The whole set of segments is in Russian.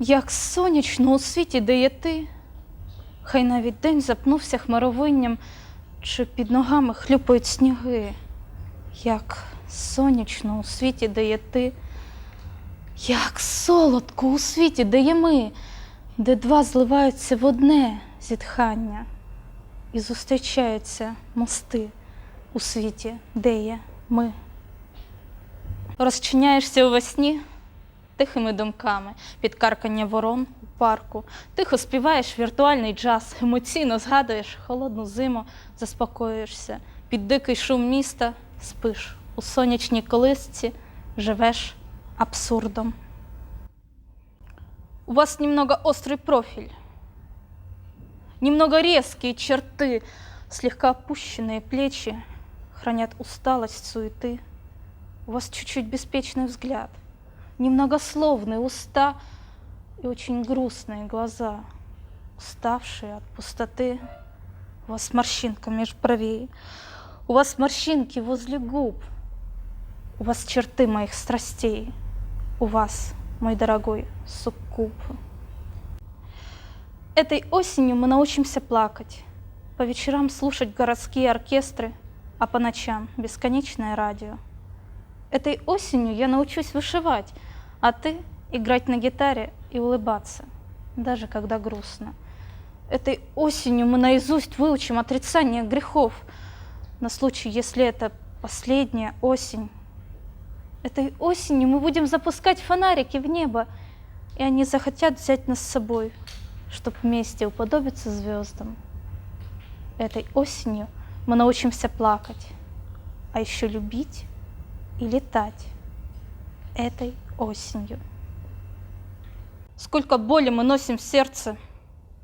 Як сонячно у світі, де є ти, хай навіть день запнувся хмаровинням, чи під ногами хлюпають сніги. Як сонячно у світі, де є ти, як солодко у світі, де є ми, де два зливаються в одне зітхання і зустрічаються мости у світі, де є ми. Розчиняєшся у весні тихими думками, під каркання ворон у парку. Тихо співаєш віртуальний джаз, емоційно згадуєш холодну зиму, заспокоюєшся, під дикий шум міста спиш у сонячній колисці, живеш абсурдом. У вас немного острый профиль, немного резкие черты, слегка опущенные плечи хранят усталость суеты. У вас чуть-чуть беспечный взгляд, немногословные уста и очень грустные глаза, уставшие от пустоты. У вас морщинка меж бровей, у вас морщинки возле губ, у вас черты моих страстей, у вас, мой дорогой суккуб. Этой осенью мы научимся плакать, по вечерам слушать городские оркестры, а по ночам бесконечное радио. Этой осенью я научусь вышивать, а ты играть на гитаре и улыбаться, даже когда грустно. Этой осенью мы наизусть выучим отрицание грехов на случай, если это последняя осень. Этой осенью мы будем запускать фонарики в небо, и они захотят взять нас с собой, чтобы вместе уподобиться звездам. Этой осенью мы научимся плакать, а еще любить и летать этой осенью. Сколько боли мы носим в сердце,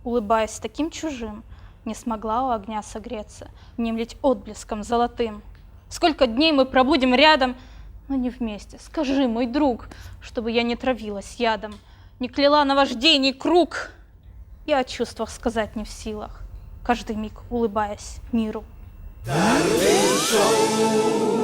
улыбаясь таким чужим, не смогла у огня согреться, внемлить отблеском золотым. Сколько дней мы пробудем рядом, но не вместе. Скажи, мой друг, чтобы я не травилась ядом, не кляла на вождений круг. Я о чувствах сказать не в силах, каждый миг улыбаясь миру. Darwin Show.